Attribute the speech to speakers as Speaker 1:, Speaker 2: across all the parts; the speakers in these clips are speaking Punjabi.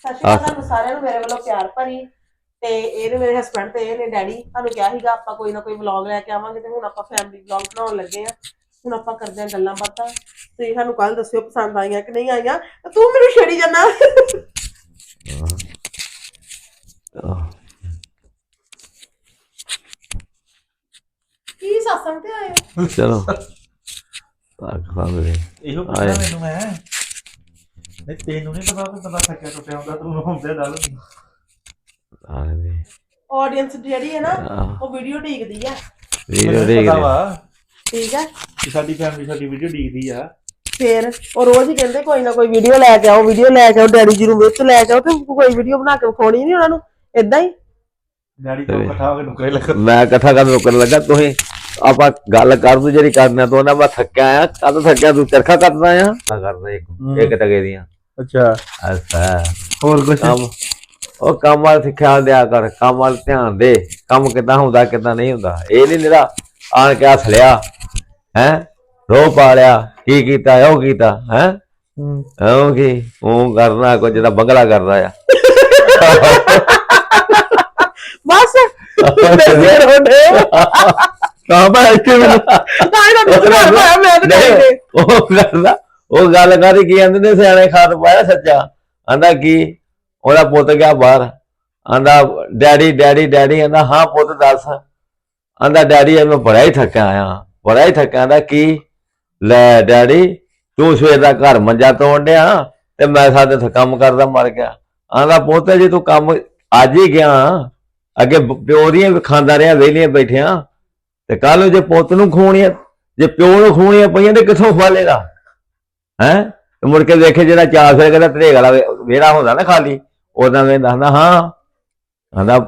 Speaker 1: ਸਤਿ ਸ਼੍ਰੀ ਅਕਾਲ ਤੁਹਾਨੂੰ ਸਾਰਿਆਂ ਨੂੰ ਮੇਰੇ ਵੱਲੋਂ ਪਿਆਰ ਭਰੀ ਤੇ ਇਹਨੇ ਮੇਰੇ ਹਸਬੰਡ ਤੇ ਇਹਨੇ ਡੈਡੀ ਤੁਹਾਨੂੰ ਕਿਹਾ ਸੀਗਾ ਆਪਾਂ ਕੋਈ ਨਾ ਕੋਈ ਵਲੌਗ ਲੈ ਕੇ ਆਵਾਂਗੇ ਤੇ ਹੁਣ ਆਪਾਂ ਫੈਮਿਲੀ ਵਲੌਗ ਬਣਾਉਣ ਲੱਗੇ ਆ। ਹੁਣ ਆਪਾਂ ਕਰਦੇ ਆ ਗੱਲਾਂ ਬਾਤਾਂ। ਤੁਸੀਂ ਸਾਨੂੰ ਕੱਲ ਦੱਸਿਓ ਪਸੰਦ ਆਈਆਂ ਕਿ ਨਹੀਂ ਆਈਆਂ। ਤੂੰ ਮੈਨੂੰ ਛੇੜੀ ਜਾਣਾ ਕੀ ਸਾਸਣ ਤੇ ਆਏ ਹੋ?
Speaker 2: ਚਲੋ। ਤਾਂ ਖਾਂਦੇ
Speaker 3: ਇਹੋ
Speaker 2: ਆਏ।
Speaker 3: ਪੁੱਛਣਾ ਮੈਨੂੰ ਮੈਂ। ਨਹੀਂ ਤੈਨੂੰ ਨਹੀਂ ਪਤਾ ਵੀ ਬੰਦਾ ਥੱਕਿਆ ਟੁੱਟਿਆ ਹੁੰਦਾ ਤੂੰ ਹੁੰਦੇ ਡਲ
Speaker 2: ਆਲੇ
Speaker 1: ਆਡੀਅנס ਜਿਹੜੀ ਹੈ ਨਾ
Speaker 2: ਆਹ
Speaker 1: ਉਹ ਵੀਡੀਓ ਢੀਕਦੀ ਆ।
Speaker 2: ਵੀਡੀਓ
Speaker 3: ਪਤਾ
Speaker 2: ਦੇਖਦੇ
Speaker 3: ਵਾ
Speaker 1: ਠੀਕ ਹੈ
Speaker 3: ਕਿ ਸਾਡੀ ਫੈਮਿਲੀ ਸਾਡੀ ਵੀਡੀਓ ਦੇਖਦੀ ਆ।
Speaker 1: ਫੇਰ ਉਹ ਰੋਜ਼ ਹੀ ਕਹਿੰਦੇ ਕੋਈ ਨਾ ਕੋਈ ਵੀਡੀਓ ਲੈ ਕੇ ਆਓ ਵੀਡੀਓ ਲੈ ਕੇ ਆਓ ਡੈਡੀ ਜੀ ਨੂੰ ਵਿੱਚ ਲੈ ਕੇ ਆਓ ਤੇ ਕੋਈ ਵੀਡੀਓ ਬਣਾ ਕੇ ਵਿਖਾਉਣੀ ਨਹੀਂ ਉਹਨਾਂ ਨੂੰ ਇਦਾਂ ਹੀ।
Speaker 3: ਡੈਡੀ ਤੋਂ ਇਕੱਠਾ ਹੋ ਕੇ ਨੁਕਰੇ ਲੱਗ
Speaker 2: ਮੈਂ ਇਕੱਠਾ ਕਰਨ ਰੋਕਣ ਲੱਗਾ ਤੁਸੀਂ ਆਪਾਂ ਗੱਲ ਕਰ ਤੂੰ ਜਿਹੜੀ ਕਰਨਾ ਤੂੰ ਨਾ ਮੈਂ ਥੱਕਿਆ ਆ ਕਦ ਥੱਕਿਆ ਤੂੰ ਚਰਖਾ ਕੱਟਦਾ ਆ? ਕਰਦਾ ਇੱਕ ਇੱਕ ਟਕੇ ਦੀਆਂ।
Speaker 3: ਅੱਛਾ।
Speaker 2: ਅੱਛਾ।
Speaker 3: ਹੋਰ ਕੁਝ
Speaker 2: ਕੰਮ ਉਹ ਕੰਮ ਵੱਲ ਤੇ ਖਿਆਲ ਦਿਆ ਕਰ ਕੰਮ ਵੱਲ ਧਿਆਨ ਦੇ। ਕੰਮ ਕਿਦਾਂ ਹੁੰਦਾ ਕਿਦਾਂ ਨਹੀਂ ਹੁੰਦਾ। ਇਹ ਨਹੀਂ ਨਿਰਾ ਆਣ ਕੇ ਹੱਸ ਲਿਆ ਹੈ? ਰੋ ਪਾ ਲਿਆ ਕੀ ਕੀਤਾ ਉਹ ਕੀਤਾ ਹੈ? ਉਹ ਕੀ? ਉਹ ਕਰਨਾ ਕੁਝ ਜਿਹੜਾ ਬੰਗਲਾ ਕਰਦਾ ਆ।
Speaker 1: ਬਸ। ਫੇਰ ਹੁੰਦੇ
Speaker 2: ਕਹਾਂ ਬਾ ਇੱਥੇ ਮੈਨੂੰ।
Speaker 1: ਨੂੰ ਸੁਣਾ ਪਾਇਆ ਮੈਂ ਤਾਂ
Speaker 2: ਉਹ ਕਰਦਾ। ਉਹ ਗੱਲ ਕਰੀ ਕੀ ਕਹਿੰਦੇ ਨੇ, ਸਿਆਣੇ ਖਾਤ ਪਾਇਆ ਸੱਚਾ। ਆਂਦਾ ਕੀ? ਉਹਦਾ ਪੁੱਤ ਗਿਆ ਬਾਹਰ। ਆਂਦਾ, ਡੈਡੀ ਡੈਡੀ ਡੈਡੀ। ਆਂਦਾ, ਹਾਂ ਪੁੱਤ, ਦੱਸ। ਆਂਦਾ, ਡੈਡੀ ਮੈਂ ਬੜਾ ਹੀ ਥੱਕਿਆ ਆਇਆ ਬੜਾ ਹੀ ਥੱਕਿਆ। ਆਂਦਾ, ਕੀ? ਲੈ ਡੈਡੀ, ਤੂੰ ਸਵੇਰ ਦਾ ਘਰ ਮੰਜਾ ਤੋੜ ਡਿਆ ਤੇ ਮੈਂ ਸਾਡੇ ਤੇ ਕੰਮ ਕਰਦਾ ਮਰ ਗਿਆ। ਆਂਦਾ, ਪੁੱਤ, ਜੇ ਤੂੰ ਕੰਮ ਅੱਜ ਹੀ ਗਿਆ ਅੱਗੇ ਪਿਓ ਦੀਆਂ ਖਾਂਦਾ ਰਿਹਾ, ਵਿਹਲੀਆਂ ਬੈਠਿਆ ਤੇ ਕੱਲ ਜੇ ਪੁੱਤ ਨੂੰ ਖੋਣੀਆਂ ਜੇ ਪਿਓ ਨੂੰ ਖੂਣੀਆਂ ਪਈਆਂ ਤੇ ਕਿੱਥੋਂ ਫਾਲੇਗਾ ਹੈ? ਮੁੜ ਕੇ ਦੇਖੇ ਜਿਹੜਾ ਚਾਰ ਫਿਰ ਕਹਿੰਦਾ ਧਰੇਗ ਵਾਲਾ ਵੇੜਾ ਹੁੰਦਾ ਨਾ ਖਾਲੀ ਉਦਾਂ ਮੈਂ ਦੱਸਦਾ ਹਾਂ। ਆਂਦਾ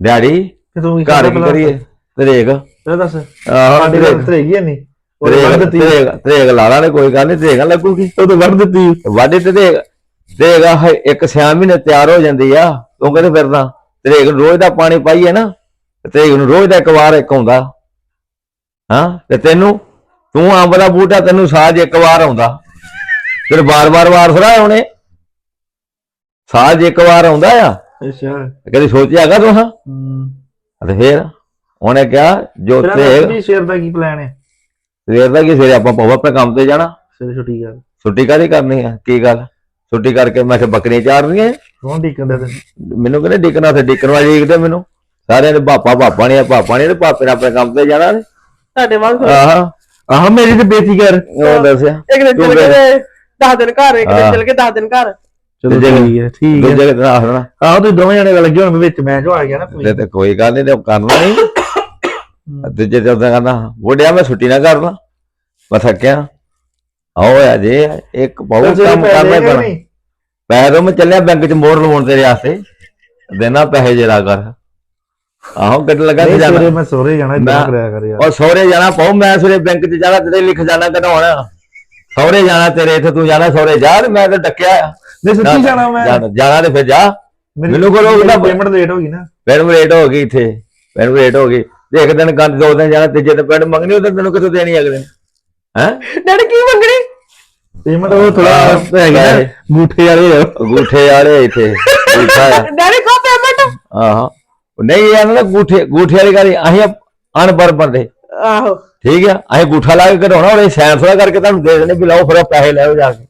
Speaker 2: ਡੈਡੀ
Speaker 3: ਤੇ ਤੂੰ
Speaker 2: ਘਰ ਕੀ ਕਰੀਏ? ਧਰੇਗ।
Speaker 3: ਤੇ ਦੱਸ।
Speaker 2: ਆਹੋ ਧਰੇਗ।
Speaker 3: ਨਹੀਂ ਉਹ ਦਿੱਤੀ।
Speaker 2: ਧਰੇਗ ਲਾ ਲਾਣੇ ਕੋਈ ਗੱਲ ਨਹੀਂ ਧਰੇਗ ਲੱਗੂਗੀ।
Speaker 3: ਉਹ ਤਾਂ ਵੱਢ ਦਿੱਤੀ।
Speaker 2: ਵਾਢੇ ਤੇ ਧਰੇਗ। ਧਰੇਗ ਇੱਕ ਸਿਆ ਮਹੀਨੇ ਤਿਆਰ ਹੋ ਜਾਂਦੀ ਆ। ਤੂੰ ਕਹਿੰਦੇ ਫਿਰਦਾ? ਧਰੇਗ ਨੂੰ ਰੋਜ਼ ਦਾ ਪਾਣੀ ਪਾਈਏ ਨਾ ਧਰੇਗ ਨੂੰ ਰੋਜ਼ ਦਾ ਇੱਕ ਵਾਰ ਇੱਕ ਆਉਂਦਾ। ਹਾਂ? ਤੇ ਤੈਨੂੰ ਤੂੰ ਅੰਬ ਦਾ ਬੂਟਾ ਤੈਨੂੰ ਸਾਜ ਇੱਕ ਵਾਰ ਆਉਂਦਾ। ਫਿਰ ਬਾਰ-ਬਾਰ ਵਾਰ ਥੋੜਾ ਆਉਣੇ। ਸਾਜ ਇੱਕ ਵਾਰ ਆਉਂਦਾ ਆ।
Speaker 3: ਅੱਛਾ।
Speaker 2: ਕਦੀ ਸੋਚਿਆਗਾ ਤੂੰ ਹਾਂ?
Speaker 3: ਹੂੰ।
Speaker 2: ਤੇ ਫਿਰ ਉਹਨੇ ਕਿਹਾ ਜੋ
Speaker 3: ਤੇਰਾ
Speaker 2: ਤੇ
Speaker 3: ਵੀ ਸ਼ੇਰ ਦਾ ਕੀ ਪਲਾਨ ਹੈ?
Speaker 2: ਸਵੇਰ ਦਾ ਕੀ ਸਵੇਰੇ ਆਪਾਂ ਪਾਵਾ ਆਪਣੇ ਕੰਮ ਤੇ ਜਾਣਾ।
Speaker 3: ਸਵੇਰੇ ਛੁੱਟੀ ਕਰ।
Speaker 2: ਛੁੱਟੀ ਕਾਹਦੀ ਕਰਨੀ ਆ? ਕੀ ਗੱਲ? ਛੁੱਟੀ ਕਰਕੇ ਮੈਂ ਕਿਹਾ ਬੱਕਰੀਆਂ ਚਾਰਨੀਆਂ
Speaker 3: ਕੌਣ ਢੀਕਣ ਦਾ ਤੈਨੂੰ?
Speaker 2: ਮੈਨੂੰ ਕਹਿੰਦੇ ਡਿੱਕਣਾ ਤੇ ਡਿੱਕਣ ਵਾਲੀ ਦੇਖਦੇ ਮੈਨੂੰ। ਸਾਰਿਆਂ ਦੇ ਪਾਪਾ ਪਾਪਾ ਨੇ ਪਾਪਾ ਨੇ ਤੇ ਪਾਪੇ ਨੇ ਆਪਣੇ ਕੰਮ ਤੇ ਜਾਣਾ ਨੇ
Speaker 1: ਤੁਹਾਡੇ ਵਾਂਗ
Speaker 2: ਆਹ।
Speaker 3: ਆਹ ਮੇਰੀ ਤੇ ਬੇਇੱਜ਼ਤੀ ਕਰ।
Speaker 2: ਉਹ ਦੱਸਿਆ।
Speaker 1: ਇੱਕ ਦਿਨ ਚਲ ਕੇ 10 ਦਿਨ ਘਰ ਇੱਕ ਦਿਨ। ਚਲ ਕੇ 10 ਦਿਨ ਘਰ।
Speaker 3: ਚਲੋ ਠੀਕ ਹੈ ਠੀਕ ਹੈ।
Speaker 2: ਦੂਜੇ ਦਿਨ ਆਖਣਾ
Speaker 3: ਆਹੋ ਤੁਸੀਂ ਦੋਵੇਂ ਜਣੇ ਲੱਗੇ ਹੁਣ ਵਿੱਚ ਮੈਂ ਜੋ ਆ ਗਿਆ ਨਾ
Speaker 2: ਤੇ ਤੇ ਕੋਈ ਗੱਲ ਨਹੀਂ ਤੇ ਕਰਨਾ ਨਹੀਂ ਦੂਜੇ ਦਿਨ ਤਾਂ ਕਹਿੰਦਾ ਬੁੱਢਿਆ ਮੈਂ ਛੁੱਟੀ ਨਾ ਕਰਦਾ ਮੈਂ ਥੱਕਿਆ। ਆਓ ਆ ਜੇ ਇੱਕ ਬਹੁਤ ਕੰਮ ਕਰਨਾ ਪੈਣਾ। ਪੈਸੇ ਤੋਂ ਮੈਂ ਚੱਲਿਆ ਬੈਂਕ ਚ ਮੋੜ ਲਵਾਉਣ ਤੇਰੇ ਵਾਸਤੇ। ਦੇਣਾ ਪੈਸੇ ਜਰਾ ਕਰ। ਆਹੋ ਗੱਡ ਲੱਗਾ ਤੇ ਜਾਣਾ।
Speaker 3: ਮੈਂ ਸੋਰੇ ਜਾਣਾ ਇਦਾਂ ਕਰਿਆ ਕਰ ਯਾਰ
Speaker 2: ਔਰ ਸਹੁਰੇ ਜਾਣਾ ਪਾਉ ਮੈਂ ਸਵੇਰੇ ਬੈਂਕ ਚ ਜਾਣਾ ਤੇਰੇ ਲਿਖ ਜਾਣਾ ਕਢਾਉਣ। ਸਹੁਰੇ ਜਾਣਾ ਤੇਰੇ ਇੱਥੇ ਤੂੰ ਜਾਣਾ ਸਹੁਰੇ ਜਾ ਮੈਂ ਤਾਂ ਡੱਕਿਆ।
Speaker 3: ਨਹੀਂ ਸੱਚੀ ਜਾਣਾ ਮੈਂ।
Speaker 2: ਜਾਣਾ ਜਾਣਾ ਤੇ ਫਿਰ ਜਾ। ਮੈਨੂੰ ਕੋਲ ਉਹ ਨਾ-
Speaker 3: ਪੇਮੈਂਟ ਲੇਟ ਹੋ ਗਈ ਨਾ।
Speaker 2: ਪੈਨ ਰੇਟ ਹੋ ਗਈ ਇੱਥੇ। ਪੈਨ ਰੇਟ ਹੋ ਗਈ। ਇੱਕ ਦਿਨ ਗੰਦ ਦੋ ਦਿਨ ਜਾਣਾ ਤੀਜੇ ਦਿਨ ਪੈਨ ਮੰਗਣੀ ਉਹ ਤੈਨੂੰ ਕਿੱਥੋਂ ਦੇਣੀ ਅਗਲੇ ਹੈ?
Speaker 1: ਡੈਡੀ ਕੀ ਮੰਗਣੀ?
Speaker 3: ਪੇਮੈਂਟ ਉਹ ਥੋੜਾ ਹੈਗਾ। ਗੂਠੇ ਵਾਲੇ।
Speaker 2: ਗੂਠੇ ਵਾਲੇ ਇੱਥੇ ਗੂਠਾ
Speaker 1: ਡੈਡੀ ਕੋ ਪੇਮੈਂਟ
Speaker 2: ਆਹਾਂ। ਉਹ ਨਹੀਂ ਯਾਰ ਨਾ ਗੂਠੇ ਗੂਠੇ ਵਾਲੀ ਗੱਲ ਅਸੀਂ ਅਨਪੜ੍ਹ ਬੰਦੇ।
Speaker 1: ਆਹੋ।
Speaker 2: ਠੀਕ ਆ? ਅਸੀਂ ਗੂਠਾ ਲਾ ਕੇ ਕਢਾਉਣਾ ਉਹਨੇ ਸਾਇੰਸ ਦਾ ਕਰਕੇ ਤੁਹਾਨੂੰ ਦੇ ਦੇਣੇ ਵੀ ਲਓ ਫਿਰ ਪੈਸੇ ਲੈਓ ਜਾ ਕੇ।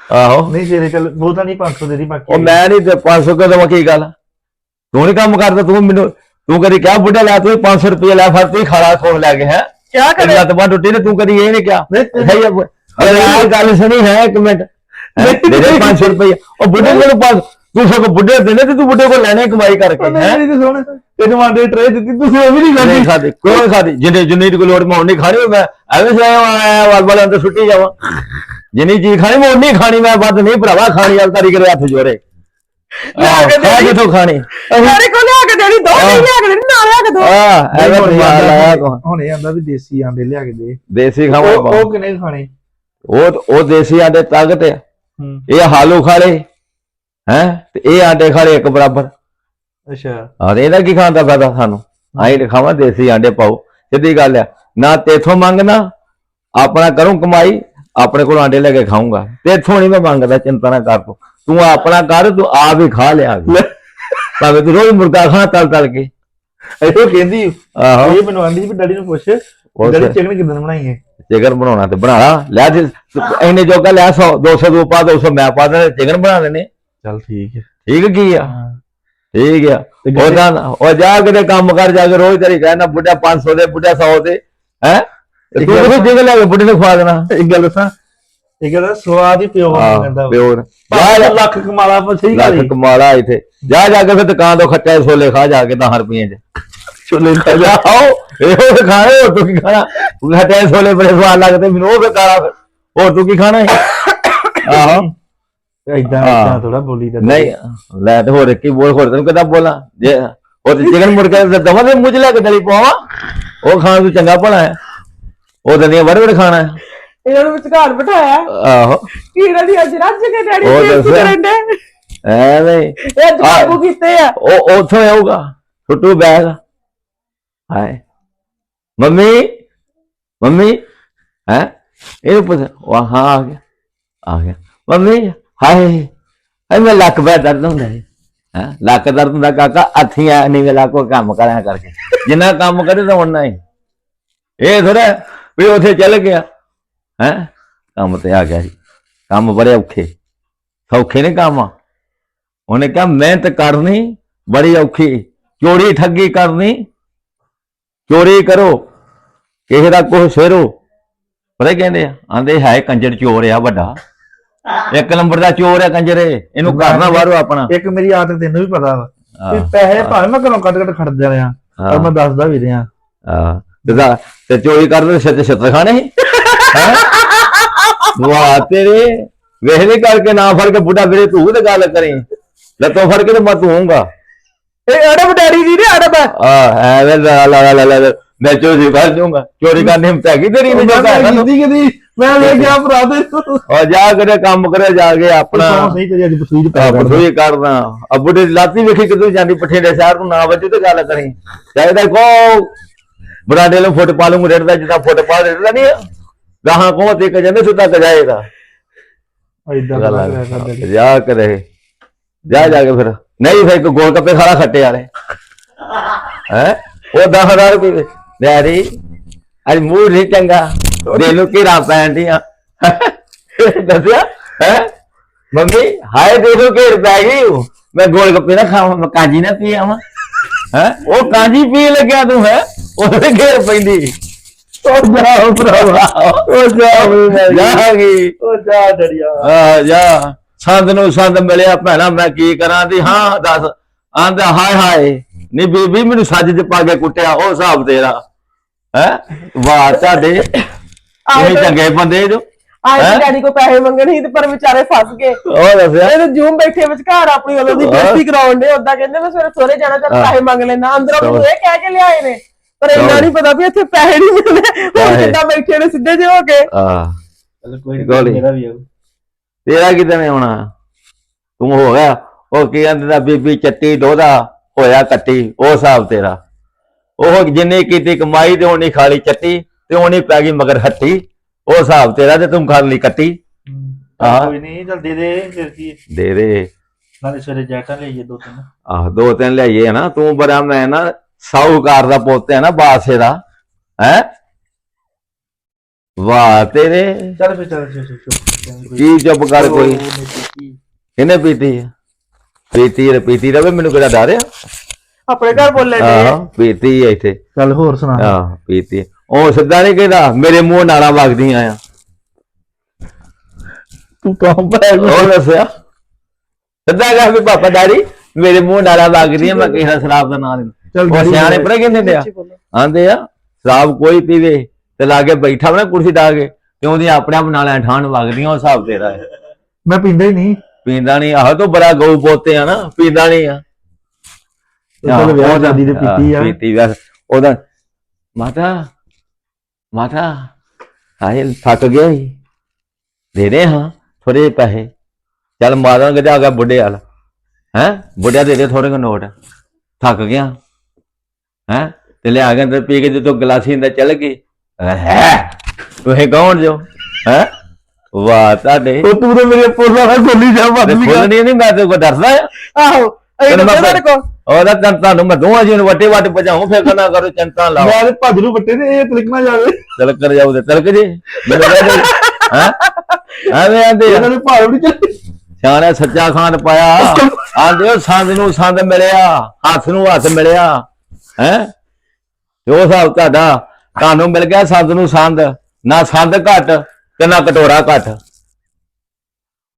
Speaker 2: ਆਹੋ।
Speaker 3: ਨਹੀਂ ਸਵੇਰੇ ਚੱਲ ਬਹੁਤਾ ਨਹੀਂ 500 ਦੇ ਦੀ ਬਾਕੀ
Speaker 2: ਉਹ ਮੈਂ ਨਹੀਂ ਤੇ 500 ਕਿਉਂ ਦੇਵਾਂ ਕੀ ਗੱਲ ਤੂੰ ਨਹੀਂ ਕੰਮ ਕਰਦਾ ਤੂੰ ਮੈਨੂੰ ਤੂੰ ਕਦੀ ਕਿਹਾ ਬੁੱਢਾ ਲੈ ਤੂੰ 500 ਰੁਪਏ ਲੈ ਫਿਰ ਤੂੰ ਖਾਲਾ ਖੋਲ ਲੈ ਕੇ ਹੈ?
Speaker 1: ਕਿਆ
Speaker 2: ਕਦੀ
Speaker 1: ਕਰੇ?
Speaker 2: ਲੱਤ ਬਾਂਹ ਟੁੱਟੀ ਤੇ ਤੂੰ ਕਦੀ ਇਹ ਨਹੀਂ ਕਿਹਾ ਸਹੀ ਅਰੇ ਗੱਲ ਸੁਣੀ ਹੈ ਇੱਕ ਮਿੰਟ। ਦੇ 500 ਰੁਪਏ ਉਹ ਬੁੱਢੇ ਕੋਲ ਪੰਜ ਤੂੰ ਸਗੋਂ ਬੁੱਢੇ ਦੇਣੇ ਤੇ ਤੂੰ ਬੁੱਢੇ ਕੋਲ ਲੈਣੇ ਕਮਾਈ ਕਰਕੇ ਹੈ?
Speaker 3: ਮੇਰੀ ਤੇ ਸੁਣ ਤੈਨੂੰ ਆਂਦੇ ਟਰੇ ਦਿੱਤੀ ਤੁਸੀਂ ਉਹ ਵੀ ਨਹੀਂ
Speaker 2: ਖਾਦੀ ਕੋਈ ਖਾਦੀ ਜਿੰਨੇ ਜਿੰਨੀ ਦੀ ਲੋੜ ਮੈਂ ਉਨੀ ਖਾਣੀ ਮੈਂ ਐਵੇਂ ਸਿਆ ਆਇਆ ਵਾਲ ਵਾਲਾਂ ਤੇ ਸੁੱਟੀ ਜਾਵਾਂ। ਜਿੰਨੀ ਚੀਜ਼ ਖਾਣੀ ਮੈਂ ਉਨੀ ਖਾਣੀ ਮੈਂ ਵੱਧ ਨਹੀਂ ਭਰਾਵਾ ਖਾਣੀ ਵਾਲ ਤਾਰੀ ਕਰੇ ਹੱਥ ਜੋਰੇ
Speaker 1: ਕੇ।
Speaker 2: ਕਿਥੋਂ ਖਾਣੀ?
Speaker 1: ਕੋ ਲਿਆ ਕੇ ਦੇਣੀ ਦੋ ਨਹੀਂ ਲਿਆ ਕੇ ਦੇਣੀ ਨਾ ਲਿਆ ਕੇ ਦੋ।
Speaker 2: ਆਹ ਐਵੇਂ
Speaker 3: ਹੁਣੇ
Speaker 2: ਮਾਰ ਲਾਇਆ
Speaker 3: ਆਂਦਾ
Speaker 2: ਤੂੰ
Speaker 3: ਹੁਣੇ ਆਂਦਾ ਵੀ ਦੇਸੀ ਆਂਡੇ ਲਿਆ ਕੇ ਦੇ।
Speaker 2: ਦੇਸੀ
Speaker 3: ਉਹ
Speaker 2: ਖਾਵਾਂ
Speaker 3: ਉਹ ਕਿਨੇ ਖਾਣੇ?
Speaker 2: ਉਹ ਉਹ ਦੇਸੀ ਆਂਡੇ ਤਾਕਤ ਆ।
Speaker 3: ਹੂੰ।
Speaker 2: ਇਹ ਹਾਲੂ ਖਾਲੇ ਹੈ? ਤੇ ਇਹ ਆਂਡੇ ਖਾਲੇ ਇੱਕ ਬਰਾਬਰ।
Speaker 3: ਅੱਛਾ।
Speaker 2: ਹਾਂ ਤੇ ਇਹਦਾ ਕੀ ਖਾਂਦਾ ਫਾਇਦਾ ਸਾਨੂੰ? ਆਈ ਤੇ ਖਾਵਾਂ ਦੇਸੀ ਆਂਡੇ ਪਾਓ। ਸਿੱਧੀ ਗੱਲ ਆ। ਨਾ ਤੇਥੋਂ ਮੰਗਣਾ ਆਪਣਾ ਕਰੂੰ ਕਮਾਈ ਆਪਣੇ ਕੋਲ ਆਂਡੇ ਲੈ ਕੇ ਖਾਊਂਗਾ। ਤੇਥੋਂ ਨਹੀਂ ਮੈਂ ਮੰਗਦਾ ਚਿੰਤਾ ਨਾ ਕਰ ਤੂੰ। ਤੂੰ ਆਪਣਾ ਕਰ ਤੂੰ ਆਪ ਹੀ ਖਾ ਲਿਆ ਭਾਵੇਂ ਤੂੰ ਰੋਜ਼ ਮੁਰਗਾ ਖਾ ਤਲ ਤਲ ਕੇ।
Speaker 3: ਇਹੋ ਕਹਿੰਦੀ।
Speaker 2: ਆਹੋ।
Speaker 3: ਇਹ ਮੈਨੂੰ ਆਂਦੀ ਵੀ ਡੈਡੀ ਨੂੰ ਪੁੱਛ। ਡੈਡੀ ਚਿਕਨ ਕਿਦਾਂ ਬਣਾਈਏ?
Speaker 2: ਚਿਕਨ ਬਣਾਉਣਾ ਤੇ ਬਣਾ ਲਾ। ਇਹਨੇ ਜੋਗਾ ਲੈ 100 200 ਤੂੰ ਪਾ 200 ਮੈਂ ਪਾ ਦੇ ਚਿਕਨ ਬਣਾ ਲੈਣੇ
Speaker 3: ਚੱਲ ਠੀਕ ਹੈ।
Speaker 2: ਠੀਕ ਕੀ ਆ? ਠੀਕ ਆ। ਉਹਦਾ ਉਹ ਜਾ ਕੇ ਕੰਮ ਕਰ ਜਾ ਕੇ ਰੋਜ਼ ਤੇਰੀ ਕਹਿਣਾ ਬੁੱਢਾ 500 ਦੇ ਬੁੱਢਾ 100 ਦੇ ਹੈ? ਤੂੰ ਕਿਹਦੇ ਚਿਕਨ ਲੈ ਕੇ ਬੁੱਢੇ ਨੂੰ ਖਵਾ ਦੇਣਾ?
Speaker 3: ਇੱਕ ਗੱਲ ਦੱਸਾਂ। ਇੱਕ ਗੱਲ ਸਵਾਦ ਹੀ ਪਿਓ ਕਹਿੰਦਾ
Speaker 2: ਪਿਓਰ ਜਾ
Speaker 3: ਲੱਖ ਕਮਾਲਾ ਪਰ ਸਹੀ ਗੱਲ
Speaker 2: ਲੱਖ ਕਮਾਲਾ ਇੱਥੇ। ਜਾ ਜਾ ਕੇ ਫਿਰ ਦੁਕਾਨ ਤੋਂ ਖੱਟੇ ਛੋਲੇ ਖਾ ਜਾ ਕੇ 10 ਰੁਪਏ ਚ।
Speaker 3: ਛੋਲੇ ਖਾ
Speaker 2: ਜਾ। ਆਓ ਇਹੋ ਖਾਣੇ ਹੋਰ ਤੂੰ ਕੀ ਖਾਣਾ? ਖੱਟੇ ਛੋਲੇ ਬੜੇ ਸਵਾਦ ਲੱਗਦੇ ਮੈਨੂੰ ਉਹ ਬੇਕਾਰਾ ਫਿਰ। ਹੋਰ ਤੂੰ ਕੀ ਖਾਣਾ ਹੈ ਆਹੋ।
Speaker 3: ਇਦਾਂ
Speaker 2: ਹਾਂ।
Speaker 3: ਇਦਾਂ ਥੋੜਾ ਬੋਲੀ ਦਾ
Speaker 2: ਨਹੀਂ ਲੈ ਤੇ ਹੋਰ ਕੀ ਬੋਲ ਹੋਰ ਤੈਨੂੰ ਕਿਦਾਂ ਬੋਲਾਂ? ਜੇ ਉਹ ਤੇ ਚਿਕਨ ਮੁੜ ਕੇ ਦਵਾ ਦੇ ਮੂੰਹ ਚ ਲੈ ਕੇ ਦਲੀ ਪਾਵਾਂ? ਉਹ ਖਾਣ ਤੂੰ ਚੰਗਾ ਭਲਾ ਹੈ। ਉਹ ਦਨੀਆਂ ਵੜ ਵੜ ਖਾਣਾ ਹੈ।
Speaker 1: ਇਹਨਾਂ ਨੂੰ ਵਿਚਕਾਰ ਬਿਠਾਇਆ।
Speaker 2: ਆਹੋ।
Speaker 1: ਕੀ ਇਹਨਾਂ ਦੀ ਅੱਜ ਰੱਜ ਕੇ ਡੈਡੀ
Speaker 2: ਉਹ
Speaker 1: ਬੇਇੱਜ਼ਤੀ
Speaker 2: ਦੱਸਿਆ।
Speaker 1: ਕਰਨ ਦੇ
Speaker 2: ਐਵੇਂ
Speaker 1: ਇਹ ਅੱਜ ਕਾਬੂ ਕੀਤੇ ਆ?
Speaker 2: ਉਹ ਉੱਥੋਂ ਆਊਗਾ। ਛੁੱਟੂ ਬੈਗ। ਹਾਏ। ਮੰਮੀ? ਮੰਮੀ? ਹੈ? ਇਹ ਪੁੱਛ। ਉਹ ਹਾਂ ਆ ਗਿਆ। ਆ ਗਿਆ। ਮੰਮੀ? ਹਾਏ ਹਾਏ ਮੈਂ ਲੱਕ ਬੈ ਦਰਦ ਹੁੰਦਾ ਹੈ ਹੈ, ਲੱਕ ਦਰਦ ਹੁੰਦਾ ਕਾਕਾ, ਅੱਥੀਆਂ ਨਹੀਂ ਵੇਲਾ ਕੋ ਕੰਮ ਕਰਿਆ ਕਰਕੇ। ਜਿੰਨਾ ਕੰਮ ਕਰੇ ਤਾਂ ਉਹਨਾਂ ਹੀ। ਇਹ ਥੋੜਾ ਵੀ ਉਥੇ ਚੱਲ ਗਿਆ। ਹੈ, ਕੰਮ ਤੇ ਆ ਗਿਆ ਸੀ ਕੰਮ ਬੜੇ ਔਖੇ। ਸੌਖੇ ਨੇ ਕੰਮ। ਉਹਨੇ ਕਿਹਾ, ਮਿਹਨਤ ਕਰਨੀ ਬੜੀ ਔਖੀ। ਚੋਰੀ ਠੱਗੀ ਕਰਨੀ। ਚੋਰੀ ਕਰੋ। ਕਿਸੇ ਦਾ ਕੁਛ ਸੇਰੋ। ਪਤਾ ਕਹਿੰਦੇ ਆ? ਆਂਦੇ ਹੈ ਕੰਜਰ ਚੋਰ ਆ ਵੱਡਾ। ਇੱਕ ਨੰਬਰ ਦਾ ਚੋਰ ਆ ਕੰਜਰ ਇਹ। ਇਹਨੂੰ ਕਰਨਾ ਬਾਹਰੋਂ ਆਪਣਾ।
Speaker 3: ਇੱਕ ਮੇਰੀ ਆਦਤ ਤੈਨੂੰ ਵੀ ਪਤਾ ਵਾ ਵੀ ਪੈਸੇ ਭਾਵੇਂ ਮੈਂ ਘਰੋਂ ਕੱਢ ਕੱਢ ਖੜਦਾ ਰਿਹਾ ਪਰ ਮੈਂ ਦੱਸਦਾ ਵੀ ਰਿਹਾ।
Speaker 2: ਆਹ। ਤੇ ਚੋਰੀ ਕਰਦੇ ਛੱਤ ਛੱਤ ਖਾਣੇ ਹੈ? ਵਾਹ ਤੇਰੇ। ਵੇਹਲੇ ਕਰਕੇ ਨਾ ਫੜ ਕੇ ਬੁੱਢਾ ਵੀਰੇ ਤੂੰ ਤੇ ਗੱਲ ਕਰੀ। ਲੱਤੋਂ ਫੜ ਕੇ ਤੇ ਮੈਂ ਤੂੰਗਾ
Speaker 1: ਇਹ ਅੜਬ ਡੈਡੀ ਦੀ ਨੇ ਅੜਬ?
Speaker 2: ਆ ਐਵੇਂ ਲਾ ਲਾ ਲਾ ਲਾ ਮੈਂ ਚੋਰੀ ਕਰ ਦੂੰਗਾ ਚੋਰੀ ਕਰਨੀ ਹਿੰਮਤ ਹੈਗੀ ਤੇਰੀ ਕਰਨਾ ਤੂੰ।
Speaker 3: ਕਦੀ ਕਦੀ। ਮੈਂ ਲੈ ਗਿਆ ਭਰਾ ਦੇ
Speaker 2: ਉਹ ਜਾ ਕੇ ਕੰਮ ਕਰੇ ਜਾ ਕੇ ਆਪਣਾ
Speaker 3: ਸਹੀ ਤੇ ਅੱਜ ਬਸੂਈ ਪੈ
Speaker 2: ਕਰਦਾ ਅੱਬੂ ਦੇ ਲਾਤੀ ਵੇਖੀ ਕਿਦੋਂ ਜਾਂਦੀ ਪਠੇੜੇ ਸ਼ਹਿਰ ਨੂੰ ਨਾ ਵੱਜੇ ਤੇ ਗੱਲ ਕਰੀ। ਚਾਹੀਦਾ ਕੋ ਬਰਾਡੇ ਨੂੰ ਫੁੱਟ ਪਾ ਲੂੰ ਰੇੜਦਾ ਜਿੱਦਾਂ ਫੁੱਟ ਪਾ ਰੇੜਦਾ ਨਹੀਂ ਗਾਹਾਂ ਕੋ ਤੇ ਕ ਜਾਂਦੇ ਸੁੱਤਾ ਕ ਜਾਏਗਾ
Speaker 3: ਇਦਾਂ
Speaker 2: ਗੱਲ
Speaker 3: ਦਾ
Speaker 2: ਆ।
Speaker 3: ਕਰਿਆ ਕਰਦਾ ਜੀ।
Speaker 2: ਕਰੇ ਜਾ ਜਾ ਕੇ ਫਿਰ। ਨਹੀਂ ਫਿਰ ਗੋਲ ਕੱਪੇ ਖਾਲਾ ਖੱਟੇ ਵਾਲੇ। ਹੈ? ਉਹ 10000 ਰੁਪਏ ਡੈਡੀ ਅੱਜ ਮੂਡ ਨਹੀਂ ਚੰਗਾ। ਦੇ ਨੂੰ ਕਿਰਾ ਪੈਂਦੀਆਂ ਦੱਸਿਆ? ਹੈ? ਮੰਮੀ ਹਾਏ ਦੇਖੋ ਘੇਰ ਪੈ ਗਈ। ਮੈਂ ਗੋਲ ਗੱਪੇ ਨਾ ਖਾਵਾਂ ਮੈਂ ਕਾਂਜੀ ਨਾ ਪੀ ਆਵਾਂ। ਹੈ? ਉਹ ਕਾਂਜੀ ਪੀ ਲੱਗਿਆ ਤੂੰ ਹੈ? ਉਹਦੇ ਘੇਰ ਪੈਂਦੀ। ਉਹ ਜਾ ਭਰਾਵਾ। ਉਹ ਜਾ ਜਾਗੀ
Speaker 3: ਉਹ ਜਾ ਡੜਿਆ
Speaker 2: ਆ ਜਾ। ਸੰਦ ਨੂੰ ਸੰਦ ਮਿਲਿਆ ਭੈਣਾ ਮੈਂ ਕੀ ਕਰਾਂ ਦੀ? ਹਾਂ ਦੱਸ। ਆਂਦਾ ਹਾਏ ਹਾਏ। ਨੀ ਬੀਬੀ ਮੈਨੂੰ ਸੱਜ ਚ ਪਾ ਕੇ ਕੁੱਟਿਆ ਉਹ ਹਿਸਾਬ ਤੇਰਾ। ਹੈ? ਵਾਹ ਤੁਹਾਡੇ ਤੁਸੀਂ ਚੰਗੇ ਬੰਦੇ ਜੋ।
Speaker 1: ਆਏ
Speaker 2: ਹੈਂ?
Speaker 1: ਡੈਡੀ ਕੋ ਪੈਸੇ ਮੰਗਣੇ ਸੀ ਤੇ ਪਰ ਵਿਚਾਰੇ ਫਸ ਗਏ।
Speaker 2: ਉਹ ਦੱਸਿਆ
Speaker 1: ਇਹ ਤਾਂ ਜੂਮ ਬੈਠੇ ਵਿਚਕਾਰ ਆਪਣੀ ਵੱਲੋਂ ਦੀ ਬੇਇੱਜ਼ਤੀ ਕਰਾਉਣ ਦੇ ਉਦਾਂ ਕਹਿੰਦੇ ਮੈਂ ਸਵੇਰੇ ਸੋਰੇ ਜਾਣਾ ਚੱਲ
Speaker 2: ਹਾਂ।
Speaker 1: ਪੈਸੇ ਮੰਗ ਲੈਣਾ ਅੰਦਰੋਂ ਮੈਨੂੰ ਇਹ ਕਹਿ ਕੇ ਲਿਆਏ ਨੇ ਪਰ ਇੰਨਾ। ਨਹੀਂ ਪਤਾ ਵੀ ਇੱਥੇ ਪੈਸੇ ਨਹੀਂ ਮਿਲਦੇ ਹੁਣ। ਕਿੱਦਾਂ ਬੈਠੇ ਨੇ ਸਿੱਧੇ ਜਿਹੇ ਹੋ ਕੇ।
Speaker 2: ਆ
Speaker 3: ਚਲ ਕੋਈ ਨੀ,
Speaker 2: ਗੋਲੀ।
Speaker 3: ਮੇਰਾ ਵੀ ਆਊ
Speaker 2: ਤੇਰਾ ਕਿਤੇ ਨਹੀਂ ਹੋਣਾ। ਤੂੰ ਹੋ ਗਿਆ। ਉਹ ਕੀ ਕਹਿੰਦੇ ਦਾ ਬੀਬੀ ਚੱਟੀ ਦੋਦਾ ਹੋਇਆ ਕੱਟੀ ਉਹ ਹਿਸਾਬ ਤੇਰਾ। ਉਹ ਜਿੰਨੇ ਕੀਤੀ ਕਮਾਈ ਤੇ ਉਹਨੇ ਖਾਲੀ ਚੱਟੀ। ਤੇ ਉਹਨੇ ਪੈ ਗਈ ਮਗਰ ਹੱਟੀ ਉਹ ਹਿਸਾਬ ਤੇਰਾ ਤੇ ਤੂੰ ਖਾਲੀ ਕੱਟੀ।
Speaker 3: ਚੱਲ
Speaker 2: ਹਾਂ।
Speaker 3: ਕੋਈ ਨਹੀਂ ਚੱਲ ਦੇ ਦੇ ਫਿਰ ਕੀ
Speaker 2: ਦੇ ਦੇ।
Speaker 3: ਨਾਲੇ ਸਵੇਰੇ ਜੈਕਟਾਂ ਲਈਏ ਦੋ ਤਿੰਨ।
Speaker 2: ਆਹ ਦੋ ਤਿੰਨ ਲਿਆਈਏ ਨਾ ਤੂੰ ਬੜਾ ਮੈਂ ਨਾ ਸਾਹੂਕਾਰ ਦਾ ਪੁੱਤ ਹੈ ਨਾ ਬਾਦਸ਼ਾਹ ਦਾ। ਹੈ? ਵਾਹ ਤੇਰੇ।
Speaker 3: ਚੱਲ ਫਿਰ ਚੱਲ ਚੱਲ ਚੱਲ
Speaker 2: ਕੀ ਚੁੱਪ ਕਰ ਕੋਈ? ਕਿਹਨੇ ਪੀਤੀ? ਪੀਤੀ ਰ ਪੀਤੀ ਰਵੇ ਮੈਨੂੰ ਕਿਹੜਾ ਡਰ ਆ?
Speaker 1: ਆਪਣੇ ਘਰ ਬੋਲੇ ਨੇ
Speaker 2: ਆਹ ਪੀਤੀ ਆ ਇੱਥੇ।
Speaker 3: ਚੱਲ ਹੋਰ ਸੁਣਾ।
Speaker 2: ਆਹ ਪੀਤੀ। ਉਹ ਸਿੱਧਾ ਨਹੀਂ ਕਹਿੰਦਾ ਮੇਰੇ ਮੂੰਹ ਨਾਲਾਂ ਵਗਦੀਆਂ ਆ।
Speaker 3: ਤੂੰ ਕੌਣ ਪੈ
Speaker 2: ਉਹ ਦੱਸਿਆ ਸਿੱਧਾ ਕਹਾ ਵੀ ਪਾਪਾ ਡੈਡੀ ਮੇਰੇ ਮੂੰਹ ਨਾਲਾਂ ਵਗਦੀਆਂ ਮੈਂ ਕਿਹਾ ਸ਼ਰਾਬ ਦਾ ਨਾਂ ਨਹੀਂ
Speaker 3: ਚੱਲ
Speaker 2: ਉਹ ਸਿਆਣੇ ਪਤਾ ਕੀ ਦਿੰਦੇ ਆ? ਆਂਦੇ ਆ ਸ਼ਰਾਬ ਕੋਈ ਪੀਵੇ ਤੇ ਲਾਗੇ ਬੈਠਾ ਵਾ ਨਾ ਕੁਰਸੀ ਡਾ ਕੇ ਤੇ ਉਹਦੀਆਂ ਆਪਣੇ ਆਪ ਨਾਲਾਂ ਠਾਣ ਵਗਦੀਆਂ ਉਹ ਹਿਸਾਬ ਤੇਰਾ ਹੈ।
Speaker 3: ਮੈਂ ਪੀਂਦਾ ਹੀ ਨਹੀਂ।
Speaker 2: ਪੀਂਦਾ ਨਹੀਂ ਆਹ ਤੋਂ ਬੜਾ ਗਊ ਪੋਤੇ ਆ ਨਾ ਪੀਂਦਾ ਨਹੀਂ ਆ।
Speaker 3: ਚੱਲ ਵਿਆਹ
Speaker 2: ਉਹਦਾ-
Speaker 3: ਸ਼ਾਦੀ ਤੇ ਪੀਤੀ ਆ।
Speaker 2: ਪੀਤੀ ਵਿਆਹ। ਉਹਦਾ ਮਾਤਾ ਮਾਤਾ ਹਾਏ ਥੱਕ ਗਿਆ ਹੀ ਦੇ ਦੇ ਹਾਂ ਥੋੜੇ ਪੈਸੇ। ਚੱਲ ਮਾਰਾਂ ਕਿ ਜਾ ਗਿਆ ਬੁੱਢੇ ਵਾਲ। ਹੈ? ਬੁੱਢਿਆ ਦੇ ਦੇ ਥੋੜੇ ਕੁ ਨੋਟ। ਥੱਕ ਗਿਆ। ਹੈ? ਤੇ ਲਿਆ ਕੇ ਅੰਦਰ ਪੀ ਕੇ ਜਦੋਂ ਗਲਾਸੀ ਅੰਦਰ ਚੱਲ ਗਈ। ਹੈ? ਤੁਸੀਂ ਕੌਣ ਜੋ? ਹੈ? ਵਾਹ ਤੁਹਾਡੇ।
Speaker 3: ਉਹ ਤੂੰ ਤੇ ਮੇਰੇ ਪੋਲਾ ਨਾਲ ਗੋਲੀ ਜਾ ਗਿਆ
Speaker 2: ਖੋਲਣੀ ਨਹੀਂ ਮੈਂ ਤੇ ਕੋ ਡਰਦਾ ਆ?
Speaker 3: ਆਹੋ ਇਹ ਮੇਰੇ ਕੋ
Speaker 2: ਉਹਦਾ ਤਾਂ ਤੁਹਾਨੂੰ ਮੈਂ ਦੋਵਾਂ ਜੀ ਨੂੰ ਵੱਟੇ ਵੱਟ ਭਜਾਉਂ ਫਿਰ ਨਾ ਕਰੋ ਚਿੰਤਾ ਲਾਓ।
Speaker 3: ਮੈਂ ਤੇ ਭੱਜ ਨੂੰ ਬੱਟੇ ਤੇ ਇਹ ਤਲਿਕ ਨਾ ਜਾਵੇ।
Speaker 2: ਤਿਲਕ ਕਰ ਜਾਓ ਤੇ ਤਿਲਕ ਜੀ। ਮੈਨੂੰ ਕਹਿੰਦੇ ਹਾਂ? ਐਵੇਂ ਆਂਦੇ
Speaker 3: ਇਹਨਾਂ ਦੇ ਭਾਰ ਨਹੀਂ ਚੱਲੇ
Speaker 2: ਸਿਆਣੇ ਸੱਚਾ ਖਾਨ ਪਾਇਆ। ਆਂਦੇ ਉਹ ਸੰਦ ਨੂੰ ਸੰਦ ਮਿਲਿਆ ਹੱਥ ਨੂੰ ਹੱਥ ਮਿਲਿਆ। ਹੈ? ਤੇ ਉਹ ਹਿਸਾਬ ਤੁਹਾਡਾ ਤੁਹਾਨੂੰ ਮਿਲ ਗਿਆ ਸੰਦ ਨੂੰ ਸੰਦ। ਨਾ ਸੰਦ ਘੱਟ ਤੇ ਨਾ ਕਟੋਰਾ ਘੱਟ।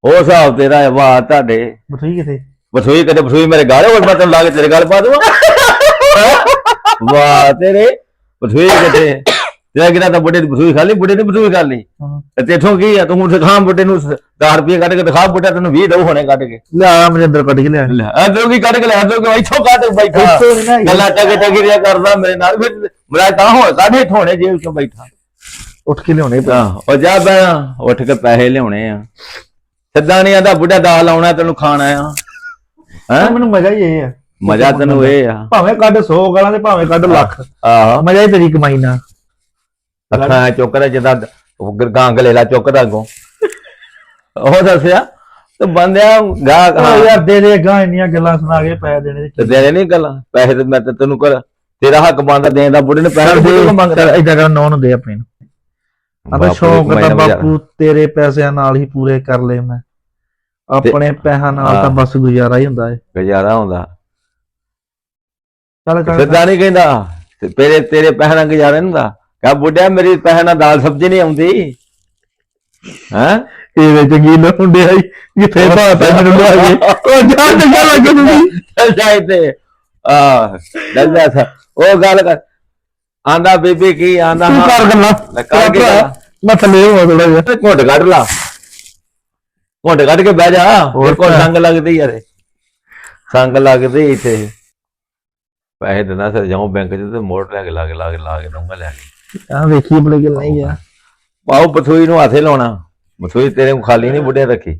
Speaker 2: ਉਹ ਹਿਸਾਬ ਤੇਰਾ ਹੈ, ਵਾਹ ਤੁਹਾਡੇ।
Speaker 3: ਬਥਈ ਕਿਥੇ
Speaker 2: ਬਸੋਈ ਕਦੇ ਬਸੋਈ ਮੇਰੇ ਗਾਲੇ ਹੋਰ ਮੈਂ ਤੈਨੂੰ ਲਾ ਕੇ ਤੇਰੇ ਗਲ ਪਾ ਦਵਾਂ। ਵਾਹ ਤੇਰੇ ਬਸੋਈ ਕਦੇ ਤੇਰਾ ਕਿਹੜਾ ਤਾਂ ਬੁੱਢੇ ਦੀ ਬਸੋਈ ਖਾਲੀ ਬੁੱਢੇ ਨੇ ਬਸੋਈ ਖਾਲੀ
Speaker 3: ਹਾਂ।
Speaker 2: ਤੇ ਤੇਥੋਂ ਕੀ ਆ ਤੂੰ ਹੁਣ ਦਿਖਾ ਬੁੱਢੇ ਨੂੰ 10 ਰੁਪਏ ਕੱਢ ਕੇ ਦਿਖਾ ਬੁੱਢਾ ਤੈਨੂੰ 20 ਦਊ ਹੁਣੇ ਕੱਢ ਕੇ।
Speaker 3: ਲਿਆ ਮੇਰੇ ਅੰਦਰ ਕੱਢ ਕੇ ਲਿਆ
Speaker 2: ਲੈ ਅੰਦਰੋਂ ਕੀ ਕੱਢ ਕੇ ਲੈ ਅੰਦਰੋਂ ਕਿ ਇੱਥੋਂ ਕੱਢ ਬੈਠਾ। ਗੱਲਾਂ ਟਗੇ ਟਗੇ ਰਿਆ ਕਰਦਾ ਮੇਰੇ ਨਾਲ। ਫਿਰ ਮੇਰਾ ਤਾਂ ਹੋ ਕਾਢੇ ਠੋਣੇ ਜੇਬ ਚੋਂ ਬੈਠਾ।
Speaker 3: ਉੱਠ ਕੇ ਲਿਆਉਣੇ।
Speaker 2: ਆਹ, ਉਹ ਜਾ ਬੈਣਾ ਉੱਠ ਕੇ ਪੈਸੇ ਲਿਆਉਣੇ ਆ। ਸਿੱਧਾ ਨਹੀਂ ਆਂਦਾ ਬੁੱਢਾ ਦਾਲ ਲਾਉਣਾ ਤੈਨੂੰ ਖਾਣਾ ਆ। ਹੈ?
Speaker 3: ਮੈਨੂੰ ਮਜ਼ਾ ਹੀ ਇਹ ਆ।
Speaker 2: ਮਜ਼ਾ ਤੈਨੂੰ ਇਹ ਆ।
Speaker 3: ਭਾਵੇਂ ਕੱਢ 100 ਗਾਲਾਂ ਤੇ ਭਾਵੇਂ ਕੱਢ ਲੱਖ।
Speaker 2: ਆਹੋ।
Speaker 3: ਮਜ਼ਾ ਹੀ ਤੇਰੀ ਕਮਾਈ ਨਾਲ।
Speaker 2: ਅੱਖਾਂ ਚੁੱਕਦਾ ਜਿੱਦਾਂ ਉਹ ਗਾਂਗਲੇ ਲਾ ਚੁੱਕਦਾ ਅੱਗੋਂ। ਉਹ ਦੱਸਿਆ? ਤੇ ਬੰਦਿਆ ਗਾ
Speaker 3: ਉਹ
Speaker 2: ਹਾਂ।
Speaker 3: ਯਾਰ ਦੇ ਦੇ ਗਾਂ ਇੰਨੀਆਂ ਗੱਲਾਂ ਸੁਣਾ ਕੇ ਪੈਸੇ ਦੇਣੇ
Speaker 2: ਤੇ ਦੇਣੇ ਨਹੀਂ ਗੱਲਾਂ? ਪੈਸੇ ਤੇ ਮੈਂ ਤੇ ਤੈਨੂੰ ਕਰ ਤੇਰਾ ਹੱਕ ਬਣਦਾ ਦੇਣ ਦਾ ਬੁੱਢੇ ਨੇ ਪੈਸੇ ਨੂੰ ਮੰਗਦਾ
Speaker 3: ਇਦਾਂ ਕਰ ਨੌਨ ਹੁੰਦੇ ਆਪਣੇ ਨੂੰ। ਆਪਾਂ
Speaker 2: ਬਾਪੂ
Speaker 3: ਸ਼ੌਕ
Speaker 2: ਦੀ
Speaker 3: ਤਾਂ ਬਾਪੂ ਤੇਰੇ ਪੈਸਿਆਂ ਨਾਲ ਹੀ ਪੂਰੇ ਕਰ ਲਏ ਮੈਂ। ਆਪਣੇ ਪੈਸਿਆਂ ਨਾਲ ਤਾਂ
Speaker 2: ਹਾਂ।
Speaker 3: ਬਸ ਗੁਜ਼ਾਰਾ ਹੀ ਹੁੰਦਾ ਹੈ
Speaker 2: ਗੁਜ਼ਾਰਾ ਹੁੰਦਾ।
Speaker 3: ਚੱਲ ਚੱਲ
Speaker 2: ਸਿੱਧਾ ਨਹੀਂ ਕਹਿੰਦਾ। ਤੇਰੇ ਤੇਰੇ ਪੈਸੇ ਨਾਲ ਗੁਜ਼ਾਰਾ ਨਹੀਂ ਹੁੰਦਾ। ਕਹ ਬੁੱਢਿਆ ਮੇਰੀ ਪੈਸੇ ਨਾਲ ਦਾਲ ਸਬਜ਼ੀ ਨਹੀਂ ਆਉਂਦੀ। ਹੈ?
Speaker 3: ਇਹ ਚੰਗੀ ਨਾ ਹੁੰਦੇ ਆਈ। ਕਿੱਥੇ ਬਾਤ ਹੈ ਮੈਨੂੰ ਲਿਆ ਕੇ। ਉਹ ਜਾ ਚੰਗਾ ਲੱਗੇ ਤੁਸੀਂ
Speaker 2: ਜਾਏ ਤੇ ਆ ਲੱਗਾ ਸਾ ਉਹ ਗੱਲ ਕਰ। ਆਂਦਾ ਬੀਬੀ ਕੀ ਆਂਦਾ
Speaker 3: ਤੂੰ ਕਰ ਗੱਲਾਂ।
Speaker 2: ਲੈ।
Speaker 3: ਮੈਂ ਥੱਲੇ ਹੋ ਥੋੜਾ ਜਿਹਾ।
Speaker 2: ਘੁੱਟ ਕੱਢ ਲਾ। ਘੁੱਟ ਕੱਢ ਕੇ ਬਹਿ ਜਾ
Speaker 3: ਹੋਰ
Speaker 2: ਕੋ? ਸੰਗ ਲੱਗਦੀ ਯਾਰੇ ਸੰਗ ਲੱਗਦੀ ਇੱਥੇ। ਪੈਸੇ ਦਿੰਦਾ ਸਰ ਜਾਉਂ ਬੈਂਕ ਚ ਤੇ ਮੋੜ ਲੈ ਕੇ ਲਾ ਕੇ ਲਾ ਕੇ ਲਾ ਕੇ ਦਊਂਗਾ ਲੈ ਕੇ।
Speaker 3: ਆ ਵੇਖੀ ਬਲੇ ਗੱਲ ਨਹੀਂ ਗਿਆ
Speaker 2: ਪਾਉ ਬਥੋਈ ਨੂੰ ਹੱਥੇ ਲਾਉਣਾ। ਬਥੋਈ ਤੇਰੇ ਨੂੰ ਖਾਲੀ ਨਹੀਂ ਬੁੱਢੇ ਰੱਖੀ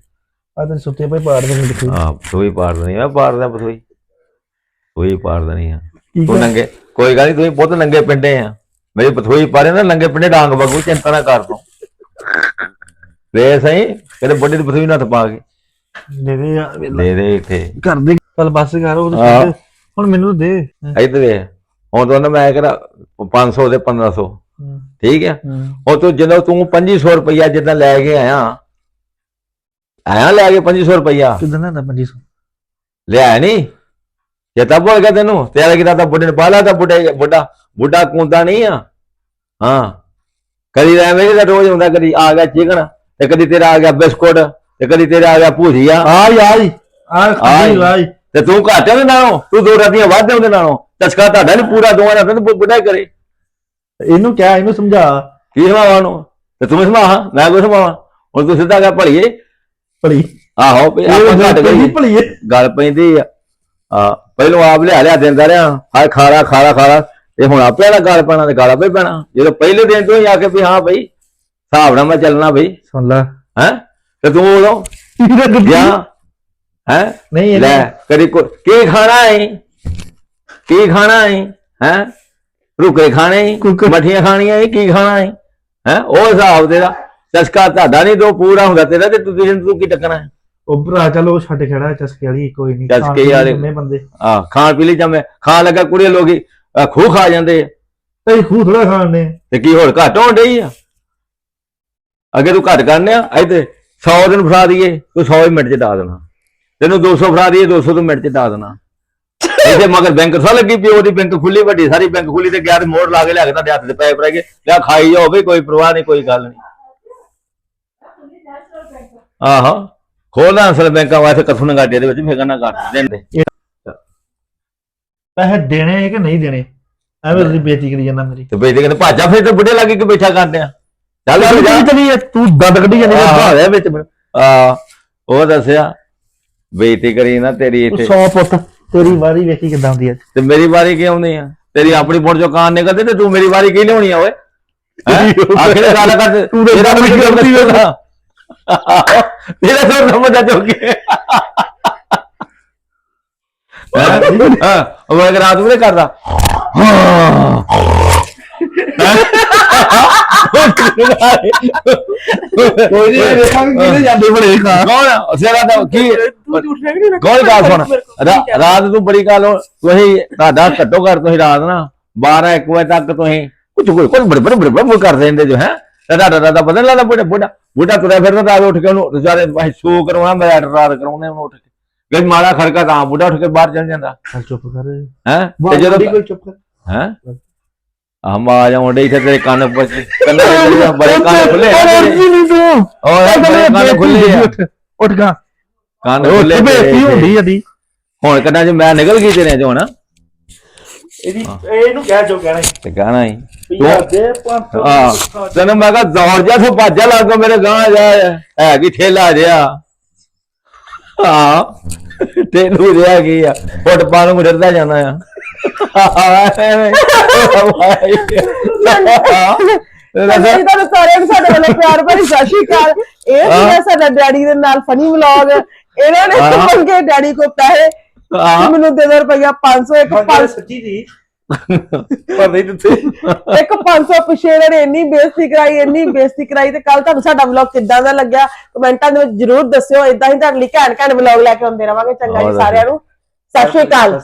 Speaker 3: ਆ ਤੇ ਸੁੱਤੇ ਪਈ ਪਾੜ ਦੇ ਦੇਖੀ
Speaker 2: ਹਾਂ ਬਥੋਈ ਪਾੜ ਦੇਣੀ ਮੈਂ ਪਾੜਦਾ ਬਥੋਈ ਬਥੋਈ ਪਾੜ ਦੇਣੀ ਆ। ਤੂੰ ਨੰਗੇ ਕੋਈ ਗੱਲ ਨਹੀਂ ਤੁਸੀਂ ਬਹੁਤ ਨੰਗੇ ਪਿੰਡੇ ਆ। ਮੇਰੀ ਬਥੋਈ ਪਾਰੇ ਨਾ ਨੰਗੇ ਪਿੰਡੇ ਡਾਂਗ ਵਾਂਗੂ ਚਿੰਤਾ ਨਾ ਕਰ ਤੂੰ। ਵੇ ਸਹੀ ਕਿਤੇ ਬੁੱਢੇ ਦੀ ਬਥੋਈ ਨੂੰ ਹੱਥ ਪਾ ਕੇ।
Speaker 3: ਦੇ ਦੇ ਯਾਰ ਵੇਲਾ।
Speaker 2: ਦੇ ਦੇ ਇੱਥੇ।
Speaker 3: ਕਰ ਦੇ ਚੱਲ ਬੱਸ ਕਰ ਉਹ ਹੁਣ ਮੈਨੂੰ ਦੇ।
Speaker 2: ਇੱਧਰ ਵੇ ਹੁਣ ਤੋਂ ਮੈਂ ਕਿਹੜਾ 500 ਦੇ 1500 ਠੀਕ ਹੈ? ਉਹ ਤੂੰ ਜਦੋਂ ਤੂੰ 2500 ਰੁਪਇਆ ਜਿੱਦਾਂ ਲੈ ਕੇ ਆਇਆ ਆਇਆ ਲੈ ਕੇ 2500 ਰੁਪਇਆ
Speaker 3: ਕਿਦਾਂ ਨਾ 2500
Speaker 2: ਲਿਆ ਨਹੀਂ। ਜੇ ਤਾਂ ਬੋਲ ਗਿਆ ਤੈਨੂੰ ਤੇਰਾ ਕਿਤਾ ਤਾਂ ਬੁੱਢੇ ਨੇ ਪਾਲਾ ਤਾਂ ਬੁੱਢੇ ਬੁੱਢਾ ਬੁੱਢਾ ਕੁੰਦਾ ਨਹੀਂ ਆ। ਹਾਂ। ਕਦੀ ਐਵੇਂ ਦਾ ਰੋਜ਼ ਹੁੰਦਾ ਕਦੀ ਆ ਗਿਆ ਚਿਕਨ। ਤੇ ਕਦੀ ਤੇਰਾ ਆ ਗਿਆ ਬਿਸਕੁਟ ਤੇ ਕਦੀ ਤੇਰਾ ਆ ਗਿਆ ਭੁਜੀਆ।
Speaker 3: ਆ ਯਾਰ ਆ। ਖਾਈ ਲਾਈ
Speaker 2: ਤੇ ਤੂੰ ਘੱਟ ਉਹਦੇ ਨਾਲੋਂ ਤੂੰ ਦੋ ਰਾਤੀਆਂ ਵੱਧ ਉਹਦੇ ਨਾਲੋਂ। ਚਸਕਾ ਤੁਹਾਡਾ ਨਹੀਂ ਪੂਰਾ ਦੋਵਾਂ ਦਾ ਤੈਨੂੰ ਬੁੱਢਾ ਕਰੇ।
Speaker 3: ਇਹਨੂੰ ਕਿਹਾ ਇਹਨੂੰ ਸਮਝਾ।
Speaker 2: ਕੀ ਸਮਾਵਾ ਨੂੰ? ਤੇ ਤੂੰ ਸਮਾਵਾ ਮੈਂ ਕੋਈ ਸਮਾਵਾ ਹੁਣ ਤੂੰ ਸਿੱਧਾ ਕਰ ਭਲੀਏ।
Speaker 3: ਭਲੀ।
Speaker 2: ਆਹੋ ਆਪਾਂ ਘੱਟ
Speaker 3: ਇਹ
Speaker 2: ਗਈ
Speaker 3: ਭਲੀ
Speaker 2: ਗੱਲ ਪੈਂਦੀ ਆ। ਆ ਪਹਿਲੋਂ ਆਪ ਲਿਆ ਲਿਆ ਦਿੰਦਾ ਰਿਹਾ। ਹਾਏ ਖਾਰਾ ਖਾਰਾ ਖਾਰਾ। ਤੇ ਹੁਣ ਆਪੇ ਵਾਲਾ ਗੱਲ ਪੈਣਾ ਤੇ ਗੱਲ ਆਪੇ ਪੈਣਾ। ਜਦੋਂ ਪਹਿਲੇ ਦਿਨ ਤੋਂ ਹੀ ਆ ਕੇ ਵੀ ਹਾਂ ਬਈ ਹਿਸਾਬ ਨਾਲ ਮੈਂ ਚੱਲਣਾ ਬਈ।
Speaker 3: ਸੁਣ ਲੈ।
Speaker 2: ਹੈ? ਤੇ ਤੂੰ ਉਦੋਂ ਗਿਆ? ਹੈ?
Speaker 3: ਨਹੀਂ
Speaker 2: ਲੈ ਕਦੀ ਕੋ ਕੀ ਖਾਣਾ ਹੈ ਕੀ ਖਾਣਾ ਹੈ ਹੈ? ਰੁਕੇ ਖਾਣੇ ਮਠੀਆਂ ਖਾਣੀਆਂ ਹੈ ਕੀ ਖਾਣਾ ਹੈ ਹੈ? ਉਹ ਹਿਸਾਬ ਤੇਰਾ। ਚਸਕਾ ਤੁਹਾਡਾ ਨਹੀਂ ਦੋ ਪੂਰਾ ਹੁੰਦਾ ਤੇਰਾ ਤੇ ਤੂੰ ਤੂੰ ਕੀ ਟੱਕਣਾ ਹੈ
Speaker 3: ਉਹ ਭਰਾ ਚਲ ਛੱਡ ਖੜਾ ਚਸਕੇ ਵਾਲੀ ਕੋਈ ਨਹੀਂ।
Speaker 2: ਚਸਕੇ ਵਾਲੇ।
Speaker 3: ਬੰਦੇ।
Speaker 2: ਆ ਖਾਣ ਪੀ ਲਈ ਜੰਮੇ। ਖਾਣ ਲੱਗਾ ਕੁੜੀ ਅਹ ਖੂਹ ਖਾ ਜਾਂਦੇ।
Speaker 3: ਤੇ ਖੂ ਥੋੜਾ ਖਾਣ ਨੇ
Speaker 2: ਤੇ ਕੀ ਹੋਰ ਘੱਟ ਹੋਣ ਡਈ ਆ? ਅੱਗੇ ਤੂੰ ਘੱਟ ਕਰਨੇ ਆ ਇੱਥੇ 100 ਦਿਨ ਫੜਾ ਦਈਏ ਤੂੰ 100 ਹੀ ਮਿੰਟ ਚ ਡਾ ਦੇਣਾ। ਤੈਨੂੰ 200 ਫੜਾ ਦਈਏ 200 ਤੂੰ ਮਿੰਟ ਚ ਡਾ ਦੇਣਾ। ਇੱਥੇ ਮਗਰ ਬੈਂਕ ਸਾ ਲੱਗੀ ਪਿਓ ਦੀ ਬੈਂਕ ਖੁੱਲੀ ਵੱਡੀ ਸਾਰੀ ਬੈਂਕ ਖੁੱਲੀ ਤੇ ਗਿਆ ਤੇ ਮੋੜ ਲਾ ਕੇ ਲਿਆ ਕੇ ਤੁਹਾਡੇ ਹੱਥ ਤੇ ਪੈਸੇ ਪੈ ਗਏ ਲਿਆ ਖਾਈ ਜਾਓ ਵੀ ਕੋਈ ਪਰਵਾਹ ਨਹੀਂ ਕੋਈ ਗੱਲ ਨਹੀਂ। ਆਹੋ ਖੋਲਦਾ ਅਸਲ ਬੈਂਕਾਂ ਵਾਸਤੇ ਕਥੂ ਨਗਾਟੇ ਦੇ ਵਿੱਚ ਫੇਗਾ ਨਾ ਕੱਟ ਦਿੰਦੇ
Speaker 3: ਪੈਸੇ ਦੇਣੇ ਕਿ ਨਹੀਂ ਦੇਣੇ? ਐਵੇਂ ਤੁਸੀਂ ਬੇਇੱਜ਼ਤੀ ਕਰੀ ਜਾਂਦਾ ਮੇਰੀ।
Speaker 2: ਤੇ ਬੇਟੇ ਕਹਿੰਦੇ ਭਾਜਾ ਫਿਰ ਤੇ ਬੁੱਢੇ ਲੱਗੇ ਕਿ ਬੈਠਾ ਕਰਦੇ ਆ? ਚੱਲ
Speaker 3: ਚੱਲ
Speaker 2: ਜਾ
Speaker 3: ਚਲੀ ਤੂੰ ਦੰਦ ਕੱਢੀ ਜਾਂਦੀ
Speaker 2: ਆਹ।
Speaker 3: ਭਾਵੇਂ ਵਿੱਚ ਮੈਨੂੰ।
Speaker 2: ਆ ਉਹ ਦੱਸਿਆ ਬੇਇੱਜ਼ਤੀ ਕਰੀ ਨਾ ਤੇਰੀ ਇੱਥੇ।
Speaker 3: ਸੌ ਪੁੱਤ ਤੇਰੀ ਵਾਰੀ ਵੇਖੀ ਕਿਦਾਂ ਹੁੰਦੀ ਹੈ
Speaker 2: ਤੇ ਮੇਰੀ ਵਾਰੀ ਕੀ ਆਉਂਦੀ ਆ? ਤੇਰੀ ਆਪਣੀ ਪੁੰਡ ਚੋਂ ਕਾਨ ਨਿਕਲਦੇ ਤੇ ਤੂੰ ਮੇਰੀ ਵਾਰੀ ਕੀ ਲਿਆਉਣੀ ਆ ਓਏ? ਆਖਿਰ ਗੱਲ ਕਰ
Speaker 3: ਤੂੰ
Speaker 2: ਤੇਰਾ ਵੀ ਗਲਤੀ ਹੋਣਾ ਤੇਰਾ ਤੋਂ ਸਮਝਾ ਚੁੱਕੇ ਹਾਂ? ਉਹ ਅਗਰ ਰਾਤ ਨੀ ਕਰਦਾ। ਹਾਂ?
Speaker 3: ਕੋਈ ਨਹੀਂ ਵੇਖਾਂਗੇ ਕਿਹਦੇ ਜਾਂਦੇ ਬੜੇ ਖਾ
Speaker 2: ਕੌਣ ਸਿਰਾ ਤਾਂ ਕੀ
Speaker 1: ਤੂੰ ਝੂਠ ਨਹੀਂ ਦੇਣਾ
Speaker 2: ਕੌਣ ਗੱਲ ਸੁਣ ਰਾ- ਰਾਤ ਨੂੰ ਬੜੀ ਗੱਲ ਹੋ- ਤੁਸੀਂ ਤੁਹਾਡਾ ਘੱਟੋ ਘੱਟ ਤੁਸੀਂ ਰਾਤ ਨਾ 12 1 ਵਜੇ ਤੱਕ ਤੁਸੀਂ ਕੁਝ ਕੁਝ ਕੁਝ ਬੜੇ ਬੜੇ ਬੜੇ ਬੜੇ ਕਰ ਦਿੰਦੇ ਜੋ ਹੈ ਤੁਹਾਡਾ ਦਾ ਪਤਾ ਨਹੀਂ ਲੱਗਦਾ ਬੁੱਢਾ ਬੁੱਢਾ ਬੁੱਢਾ ਤੁਰਿਆ ਫਿਰਦਾ ਤਾਂ ਉੱਠ ਕੇ ਉਹਨੂੰ ਵਿਚਾਰੇ ਭਾਈ ਸ਼ੋ ਕਰਵਾਉਣਾ ਮੈਂ ਰਾਤ ਕਰਾਉਣੇ ਉਹਨੂੰ ਉੱਠ ਕੇ ਜੇ ਮਾੜਾ ਖੜਕਾ ਤਾਂ ਬੁੱਢਾ ਉੱਠ ਕੇ ਬਾਹਰ ਚਲ ਜਾਂਦਾ
Speaker 3: ਚੁੱਪ ਕਰ
Speaker 2: ਹੈ ਤੇ ਜਦੋਂ
Speaker 3: ਕੋਈ ਚੁੱਪ ਕਰ
Speaker 2: ਹੈ ਹਮ ਆ ਜਾਉਂਦੇ ਇੱਥੇ ਤੇਰੇ ਕੰਨ ਪਰ ਕੰਨ ਬੜੇ ਕੰਨ ਖੁੱਲੇ ਆ ਤੇਰੇ।
Speaker 3: ਨਹੀਂ ਤੂੰ
Speaker 2: ਓਏ ਬੜੇ ਕੰਨ ਖੁੱਲੇ ਆ
Speaker 3: ਉੱਠ ਉੱਠ ਗਾ
Speaker 2: ਕੰਨ
Speaker 3: ਉਹ
Speaker 2: ਖੁੱਲੇ
Speaker 3: ਬੇਇੱਜ਼ਤੀ
Speaker 2: ਤੇਰੇ।
Speaker 3: ਹੁੰਦੀ ਅਦੀ
Speaker 2: ਹੁਣ ਕੰਨਾਂ ਚ ਮੈਂ ਨਿਕਲ ਗਈ ਤੇਰੇ ਚੋਂ ਨਾ
Speaker 3: ਇਹਦੀ ਇਹਨੂੰ ਕਹਿ ਜੋ ਕਹਿਣਾ
Speaker 2: ਤੇ ਕਹਿਣਾ ਹੀ
Speaker 3: ਪੰਜਾਹ ਦੇ ਪੰਜ
Speaker 2: ਹਾਂ ਤੈਨੂੰ ਮੈਂ ਕਿਹਾ ਦੌੜ ਜਾ ਤੂੰ ਭੱਜਾ ਲੱਗ ਗਿਆ ਮੇਰੇ ਗਾਂ ਜਾ ਹੈ ਕੀ ਠੇਲਾ ਜਿਆ ਹਾਂ ਤੈਨੂੰ ਰਿਆ ਕੀ ਆ ਫੁੱਟ ਪਾ ਨੂੰ ਡਰਦਾ ਜਾਂਦਾ ਆ
Speaker 1: ਅਸੀਂ ਤੁਹਾਨੂੰ ਸਾਰਿਆਂ ਨੂੰ ਸਾਡੇ ਵੱਲੋਂ ਪਿਆਰ ਭਰੀ ਸਤਿ ਸ਼੍ਰੀ ਅਕਾਲ। ਇਹ ਸੀਗਾ ਸਾਡਾ ਡੈਡੀ ਦੇ ਨਾਲ ਫਨੀ ਵਲੌਗ ਇਹਨਾਂ ਨੇ
Speaker 2: ਹਾਂ।
Speaker 1: ਮੰਗੇ ਡੈਡੀ ਕੋ ਪੈਸੇ।
Speaker 2: ਹਾਂ।
Speaker 1: ਕਿ ਮੈਨੂੰ ਦੇ ਦੋ ਰੁਪਇਆ 500 ਇੱਕ
Speaker 3: ਪੰਜ
Speaker 1: 500
Speaker 3: ਸੱਚੀ ਦੀ ਪਰ ਨਹੀਂ ਦਿੱਤੇ।
Speaker 1: ਇੱਕ 500 ਪਿਛੇ ਇਹਨਾਂ ਨੇ ਇੰਨੀ ਬੇਇੱਜ਼ਤੀ ਕਰਾਈ ਇੰਨੀ ਬੇਇੱਜ਼ਤੀ ਕਰਾਈ ਤੇ ਕੱਲ ਤੁਹਾਨੂੰ ਸਾਡਾ ਵਲੌਗ ਕਿੱਦਾਂ ਦਾ ਲੱਗਿਆ? ਕਮੈਂਟਾਂ ਦੇ ਵਿੱਚ ਜਰੂਰ ਦੱਸਿਓ। ਇਦਾਂ ਹੀ ਤੁਹਾਡੇ ਲਈ ਘੈਂਟ ਘੈਂਟ ਵਲੌਗ ਲੈ ਕੇ ਆਉਂਦੇ ਰਵਾਂਗੇ। ਚੰਗਾ ਜੀ ਸਾਰਿਆਂ ਨੂੰ।
Speaker 3: ਸਤਿ ਸ਼੍ਰੀ ਅਕਾਲ।